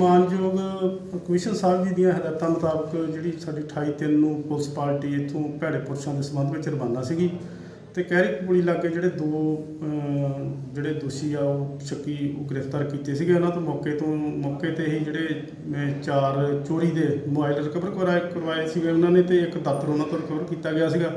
ਮਾਨਯੋਗ ਕਮਿਸ਼ਨ ਸਾਹਿਬ ਜੀ ਦੀਆਂ ਹਦਾਇਤਾਂ ਮੁਤਾਬਕ ਜਿਹੜੀ ਸਾਡੀ 28 ਤਿੰਨ ਨੂੰ ਪੁਲਿਸ ਪਾਰਟੀ ਇੱਥੋਂ ਭੈੜੇ ਪੁਰਸ਼ਾਂ ਦੇ ਸੰਬੰਧ ਵਿੱਚ ਰਵਾਨਾ ਸੀਗੀ ਤੇ ਕਹਿਰੀ ਪੁਲੀ ਲਾਗੇ ਜਿਹੜੇ ਦੋ ਜਿਹੜੇ ਦੋਸ਼ੀ ਆ, ਉਹ ਸ਼ੱਕੀ ਉਹ ਗ੍ਰਿਫਤਾਰ ਕੀਤੇ ਸੀਗੇ। ਉਹਨਾਂ ਤੋਂ ਮੌਕੇ ਤੋਂ, ਮੌਕੇ ਤੇ ਹੀ ਜਿਹੜੇ ਚਾਰ ਚੋਰੀ ਦੇ ਮੋਬਾਈਲ ਰਿਕਵਰ ਕਰਵਾਏ ਕਰਵਾਏ ਸੀਗੇ ਉਹਨਾਂ ਨੇ ਤੇ ਇੱਕ ਦਫ਼ਤਰ ਉਹਨਾਂ ਤੋਂ ਰਿਕਵਰ ਕੀਤਾ ਗਿਆ ਸੀਗਾ।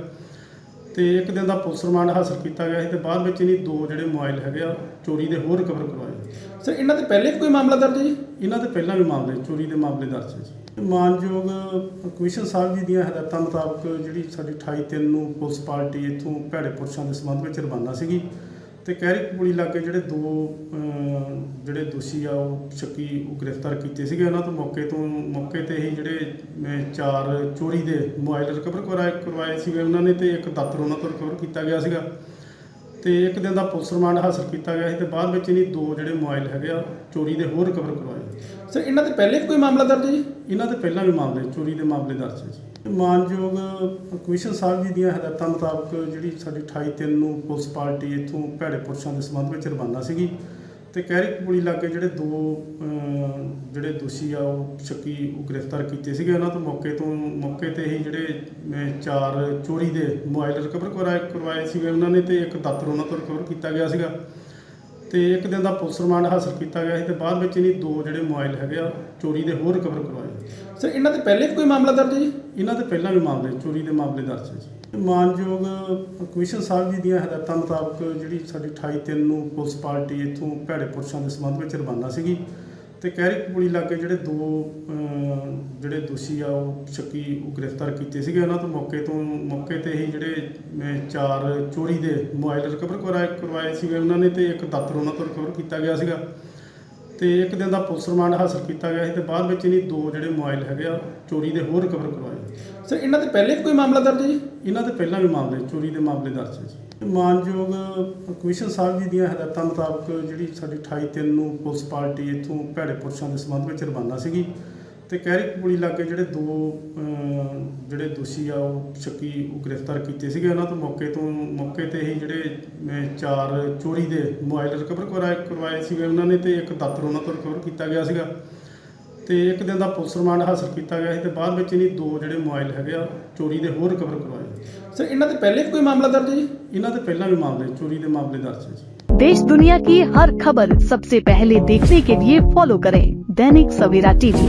ਤੇ ਇੱਕ ਦਿਨ ਦਾ ਪੁਲਿਸ ਰਿਮਾਂਡ ਹਾਸਲ ਕੀਤਾ ਗਿਆ ਸੀ ਤੇ ਬਾਅਦ ਵਿੱਚ ਇਹਨੀ ਦੋ ਜਿਹੜੇ ਮੋਬਾਈਲ ਹੈਗੇ ਆ ਚੋਰੀ ਦੇ ਹੋਰ ਰਿਕਵਰ ਕਰਵਾਏ। ਸਰ ਇਹਨਾਂ ਦੇ ਪਹਿਲੇ ਵੀ ਕੋਈ ਮਾਮਲਾ ਦਰਜ ਹੈ ਜੀ? ਇਹਨਾਂ ਦੇ ਪਹਿਲਾਂ ਵੀ ਮਾਮਲੇ ਚੋਰੀ ਦੇ ਮਾਮਲੇ ਦਰਜ ਹੈ ਜੀ। ਮਾਨਯੋਗ ਕਮਿਸ਼ਨ ਸਾਹਿਬ ਜੀ ਦੀਆਂ ਹਦਾਇਤਾਂ ਮੁਤਾਬਕ ਜਿਹੜੀ ਸਾਡੀ 28 ਤਿੰਨ ਨੂੰ ਪੁਲਿਸ ਪਾਰਟੀ ਇੱਥੋਂ ਭੈੜੇ ਪੁਰਸ਼ਾਂ ਦੇ ਸੰਬੰਧ ਵਿੱਚ ਰਵਾਨਾ ਸੀਗੀ। ਤੇ ਕਹਿਰੀ ਪੁਲੀ ਲਾਗੇ ਜਿਹੜੇ ਦੋ ਅਹ, ਜਿਹੜੇ ਦੋਸ਼ੀ ਆ ਉਹ ਸ਼ੱਕੀ ਉਹ ਗ੍ਰਿਫਤਾਰ ਕੀਤੇ ਸੀਗੇ ਉਹਨਾਂ ਤੋਂ ਮੌਕੇ ਤੋਂ ਮੌਕੇ ਤੇ ਹੀ ਜਿਹੜੇ ਅਹ, ਚਾਰ ਚੋਰੀ ਦੇ ਮੋਬਾਈਲ ਰਿਕਵਰ ਕਰਵਾਏ ਕਰਵਾਏ ਸੀਗੇ ਉਹਨਾਂ ਨੇ ਤੇ ਇੱਕ ਦਾਤਰ ਉਹਨਾਂ ਤੋਂ ਰਿਕਵਰ ਕੀਤਾ ਗਿਆ ਸੀਗਾ। ਤੇ ਇੱਕ ਦਿਨ ਦਾ ਪੁਲਿਸ ਰਿਮਾਂਡ ਹਾਸਲ ਕੀਤਾ ਗਿਆ ਸੀ ਤੇ ਬਾਅਦ ਵਿੱਚ ਇਹਨੀ ਦੋ ਜਿਹੜੇ ਮੋਬਾਈਲ ਹੈਗੇ ਆ ਚੋਰੀ ਦੇ ਹੋਰ ਰਿਕਵਰ ਕਰਵਾਏ। ਸਰ ਇਹਨਾਂ ਦੇ ਪਹਿਲੇ ਵੀ ਕੋਈ ਮਾਮਲਾ ਦਰਜ ਹੈ ਜੀ? ਇਹਨਾਂ ਦੇ ਪਹਿਲਾਂ ਵੀ ਮਾਮਲੇ ਚੋਰੀ ਦੇ ਮਾਮਲੇ ਦਰਜ ਹੈ ਜੀ। ਮਾਨਯੋਗ ਕਮਿਸ਼ਨ ਸਾਹਿਬ ਜੀ ਦੀਆਂ ਹਦਾਇਤਾਂ ਮੁਤਾਬਕ ਜਿਹੜੀ ਸਾਡੀ 28 ਤਿੰਨ ਨੂੰ ਪੁਲਿਸ ਪਾਰਟੀ ਇੱਥੋਂ ਭੈੜੇ ਪੁਰਸ਼ਾਂ ਦੇ ਸੰਬੰਧ ਵਿੱਚ ਰਵਾਨਾ ਸੀਗੀ ਤੇ ਕਹਿਰੀ ਪੁਲੀ ਲਾਗੇ ਜਿਹੜੇ ਦੋ ਜਿਹੜੇ ਦੋਸ਼ੀ ਆ ਉਹ ਸ਼ੱਕੀ ਉਹ ਗ੍ਰਿਫਤਾਰ ਕੀਤੇ ਸੀਗੇ ਉਹਨਾਂ ਤੋਂ ਮੌਕੇ ਤੋਂ ਮੌਕੇ ਤੇ ਹੀ ਜਿਹੜੇ ਅਹ, ਚਾਰ ਚੋਰੀ ਦੇ ਮੋਬਾਈਲ ਰਿਕਵਰ ਕਰਵਾਏ ਕਰਵਾਏ ਸੀਗੇ ਉਹਨਾਂ ਨੇ ਤੇ ਇੱਕ ਦਾਤਰ ਉਹਨਾਂ ਤੋਂ ਰਿਕਵਰ ਕੀਤਾ ਗਿਆ ਸੀਗਾ। ਤੇ ਇੱਕ ਦਿਨ ਦਾ ਪੁਲਿਸ ਰਿਮਾਂਡ ਹਾਸਲ ਕੀਤਾ ਗਿਆ ਸੀ ਤੇ ਬਾਅਦ ਵਿੱਚ ਇਹਨੀ ਦੋ ਜਿਹੜੇ ਮੋਬਾਈਲ ਹੈਗੇ ਆ ਚੋਰੀ ਦੇ ਹੋਰ ਰਿਕਵਰ ਕਰਵਾਏ। ਸਰ ਇਹਨਾਂ ਦੇ ਪਹਿਲੇ ਵੀ ਕੋਈ ਮਾਮਲਾ ਦਰਜ ਹੈ ਜੀ? ਇਹਨਾਂ ਦੇ ਪਹਿਲਾਂ ਵੀ ਮਾਮਲੇ ਚੋਰੀ ਦੇ ਮਾਮਲੇ ਦਰਜ ਹੈ ਜੀ। ਮਾਨਯੋਗ ਕਮਿਸ਼ਨ ਸਾਹਿਬ ਜੀ ਦੀਆਂ ਹਦਾਇਤਾਂ ਮੁਤਾਬਕ ਜਿਹੜੀ ਸਾਡੀ 28 ਤਿੰਨ ਨੂੰ ਪੁਲਿਸ ਪਾਰਟੀ ਇੱਥੋਂ ਭੈੜੇ ਪੁਰਸ਼ਾਂ ਦੇ ਸੰਬੰਧ ਵਿੱਚ ਰਵਾਨਾ ਸੀਗੀ। ਤੇ ਕਹਿਰੀ ਪੁਲੀ ਲਾਗੇ ਜਿਹੜੇ ਦੋ ਜਿਹੜੇ ਦੋਸ਼ੀ ਆ, ਉਹ ਸ਼ੱਕੀ, ਉਹ ਗ੍ਰਿਫਤਾਰ ਕੀਤੇ ਸੀਗੇ ਉਹਨਾਂ ਤੋਂ ਮੌਕੇ ਤੋਂ, ਮੌਕੇ ਤੇ ਹੀ ਜਿਹੜੇ ਚਾਰ ਚੋਰੀ ਦੇ ਮੋਬਾਈਲ ਰਿਕਵਰ ਕਰਵਾਏ ਕਰਵਾਏ ਸੀਗੇ ਉਹਨਾਂ ਨੇ ਤੇ ਇੱਕ ਦਾਤਰ ਉਹਨਾਂ ਤੋਂ ਰਿਕਵਰ ਕੀਤਾ ਗਿਆ ਸੀਗਾ। ਤੇ ਇੱਕ ਦਿਨ ਦਾ ਪੁਲਿਸ ਰਿਮਾਂਡ ਹਾਸਲ ਕੀਤਾ ਗਿਆ ਸੀ ਤੇ ਬਾਅਦ ਵਿੱਚ ਇਹਨੀ ਦੋ ਜਿਹੜੇ ਮੋਬਾਈਲ ਹੈਗੇ ਆ ਚੋਰੀ ਦੇ ਹੋਰ ਰਿਕਵਰ ਕਰਵਾਏ। ਸਰ ਇਹਨਾਂ ਦੇ ਪਹਿਲੇ ਵੀ ਕੋਈ ਮਾਮਲਾ ਦਰਜ ਹੈ ਜੀ? ਇਹਨਾਂ ਦੇ ਪਹਿਲਾਂ ਵੀ ਮਾਮਲੇ ਚੋਰੀ ਦੇ ਮਾਮਲੇ ਦਰਜ ਹੈ ਜੀ। ਮਾਨਯੋਗ ਕਮਿਸ਼ਨ ਸਾਹਿਬ ਜੀ ਦੀਆਂ ਹਦਾਇਤਾਂ ਮੁਤਾਬਕ ਜਿਹੜੀ ਸਾਡੀ 28 ਤਿੰਨ ਨੂੰ ਪੁਲਿਸ ਪਾਰਟੀ ਇੱਥੋਂ ਭੈੜੇ ਪੁਰਸ਼ਾਂ ਦੇ ਸੰਬੰਧ ਵਿੱਚ ਰਵਾਨਾ ਸੀਗੀ। ਤੇ ਕਹਿਰੀ ਪੁਲੀ ਲਾਗੇ ਜਿਹੜੇ ਦੋ ਅਹ, ਜਿਹੜੇ ਦੋਸ਼ੀ ਆ ਉਹ ਸ਼ੱਕੀ ਉਹ ਗ੍ਰਿਫਤਾਰ ਕੀਤੇ ਸੀਗੇ ਉਹਨਾਂ ਤੋਂ ਮੌਕੇ ਤੋਂ ਮੌਕੇ ਤੇ ਹੀ ਜਿਹੜੇ ਅਹ, ਚਾਰ ਚੋਰੀ ਦੇ ਮੋਬਾਈਲ ਰਿਕਵਰ ਕਰਵਾਏ ਕਰਵਾਏ ਸੀਗੇ ਉਹਨਾਂ ਨੇ ਤੇ ਇੱਕ ਦਾਤਰ ਉਹਨਾਂ ਤੋਂ ਰਿਕਵਰ ਕੀਤਾ ਗਿਆ ਸੀਗਾ ਤੇ ਇੱਕ ਦਿਨ ਦਾ ਪੁਲਿਸ ਰਿਮਾਂਡ ਹਾਸਲ ਕੀਤਾ ਗਿਆ ਸੀ ਤੇ ਬਾਅਦ ਵਿੱਚ ਇਹਨੀ ਦੋ ਜਿਹੜੇ ਮੋਬਾਈਲ ਹੈਗੇ ਆ ਚੋਰੀ ਦੇ ਹੋਰ ਰਿਕਵਰ ਕਰਵਾਏ ਸਰ ਇਹਨਾਂ ਦੇ ਪਹਿਲੇ ਵੀ ਕੋਈ ਮਾਮਲਾ ਦਰਜ ਹੈ ਜੀ ਇਹਨਾਂ ਦੇ ਪਹਿਲਾਂ ਵੀ ਮਾਮਲੇ ਚੋਰੀ ਦੇ ਮਾਮਲੇ ਦਰਜ ਹੈ ਜੀ देश दुनिया की हर खबर सबसे पहले देखने के लिए फॉलो करें दैनिक सवेरा टीवी